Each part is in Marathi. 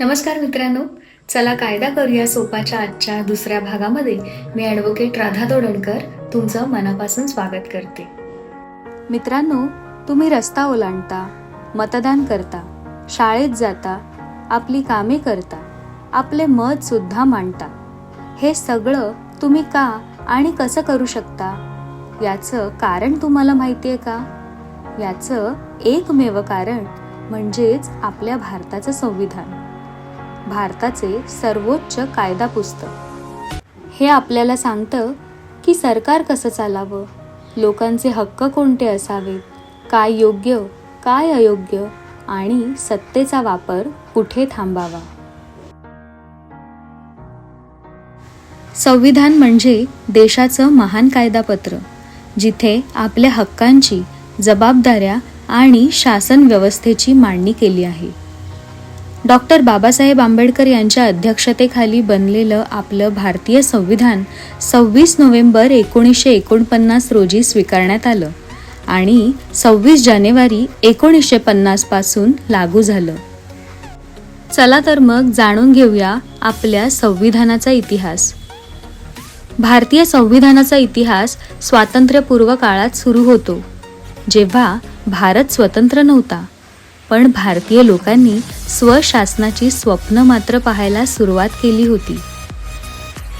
नमस्कार मित्रांनो. चला कायदा करूया सोपाच्या आजच्या दुसऱ्या भागामध्ये. मी ॲडव्होकेट राधा दोडणकर तुमचं मनापासून स्वागत करते. मित्रांनो तुम्ही रस्ता ओलांडता मतदान करता शाळेत जाता आपली कामे करता आपले मत सुद्धा मांडता. हे सगळं तुम्ही का आणि कसं करू शकता? याचं कारण तुम्हाला माहिती आहे का? याचं एकमेव कारण म्हणजेच आपल्या भारताचं संविधान. भारताचे सर्वोच्च कायदा पुस्तक. हे आपल्याला सांगतं की सरकार कसं चालावं? लोकांचे हक्क कोणते असावेत? काय योग्य काय अयोग्य? आणि सत्तेचा वापर कुठे थांबावा? संविधान म्हणजे देशाचं महान कायदापत्र जिथे आपल्या हक्कांची जबाबदाऱ्या आणि शासन व्यवस्थेची मांडणी केली आहे. डॉक्टर बाबासाहेब आंबेडकर यांच्या अध्यक्षतेखाली बनलेलं आपलं भारतीय संविधान सव्वीस नोव्हेंबर एकोणीसशे एकोणपन्नास रोजी स्वीकारण्यात आलं आणि सव्वीस जानेवारी एकोणीसशे पन्नासपासून लागू झालं. चला तर मग जाणून घेऊया आपल्या संविधानाचा इतिहास. भारतीय संविधानाचा इतिहास स्वातंत्र्यपूर्व काळात सुरू होतो जेव्हा भारत स्वतंत्र नव्हता. पण भारतीय लोकांनी स्वशासनाची स्वप्न मात्र पाहायला सुरुवात केली होती.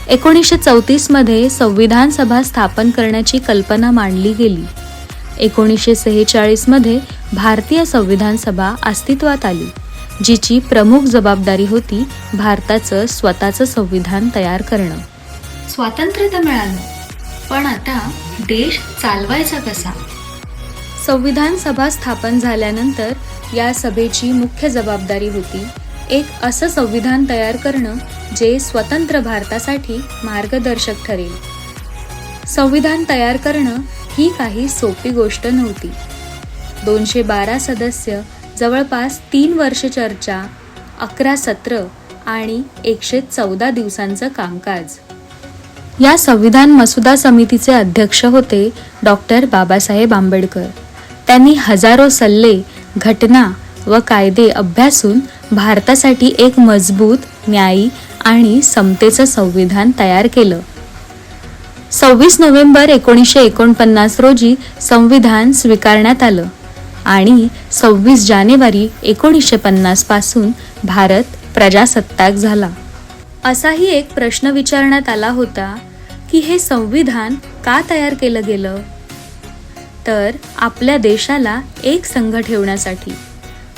एकोणीसशे चौतीसमध्ये संविधान सभा स्थापन करण्याची कल्पना मांडली गेली. एकोणीसशे सेहेचाळीसमध्ये भारतीय संविधान सभा अस्तित्वात आली जिची प्रमुख जबाबदारी होती भारताचं स्वतःचं संविधान तयार करणं. स्वातंत्र्य तर मिळालं पण आता देश चालवायचा कसा? संविधान सभा स्थापन झाल्यानंतर या सभेची मुख्य जबाबदारी होती एक असं संविधान तयार करणं जे स्वतंत्र भारतासाठी मार्गदर्शक ठरेल. संविधान तयार करणं ही काही सोपी गोष्ट नव्हती. दोनशे बारा सदस्य जवळपास तीन वर्ष चर्चा अकरा सत्र आणि एकशे चौदा दिवसांचं कामकाज. या संविधान मसुदा समितीचे अध्यक्ष होते डॉक्टर बाबासाहेब आंबेडकर. त्यांनी हजारो सल्ले घटना व कायदे अभ्यासून भारतासाठी एक मजबूत न्यायी आणि समतेचं संविधान तयार केलं. सव्वीस नोव्हेंबर एकोणीसशे एकोणपन्नास रोजी संविधान स्वीकारण्यात आलं आणि सव्वीस जानेवारी एकोणीसशे पन्नासपासून भारत प्रजासत्ताक झाला. असाही एक प्रश्न विचारण्यात आला होता की हे संविधान का तयार केलं गेलं? तर आपल्या देशाला एक संघ ठेवण्यासाठी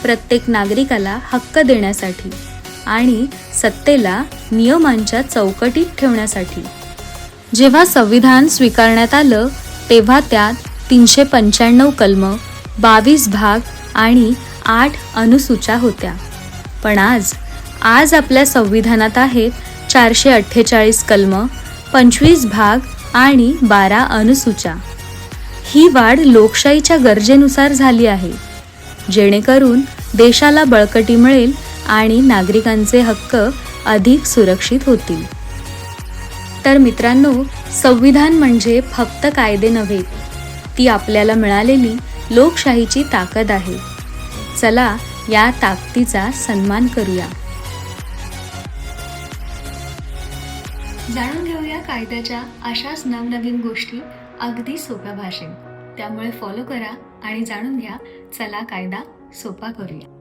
प्रत्येक नागरिकाला हक्क देण्यासाठी आणि सत्तेला नियमांच्या चौकटीत ठेवण्यासाठी. जेव्हा संविधान स्वीकारण्यात आलं तेव्हा त्यात तीनशे पंच्याण्णव कलम बावीस भाग आणि आठ अनुसूच्या होत्या. पण आज आज आपल्या संविधानात आहेत चारशे अठ्ठेचाळीस कलम पंचवीस भाग आणि बारा अनुसूच्या ही वाढ लोकशाहीच्या गरजेनुसार झाली आहे. जेणेकरून देशाला बळकटी मिळेल आणि नागरिकांचे हक्क अधिक सुरक्षित होतील. तर मित्रांनो संविधान म्हणजे फक्त कायदे नव्हे ती आपल्याला मिळालेली लोकशाहीची ताकद आहे. चला या ताकदीचा सन्मान करूया. जाणून घेऊया कायद्याच्या अशाच नवनवीन गोष्टी. अगदी सोप्या भाषेत. त्यामुळे फॉलो करा आणि जाणून घ्या. चला कायदा सोपा करूया.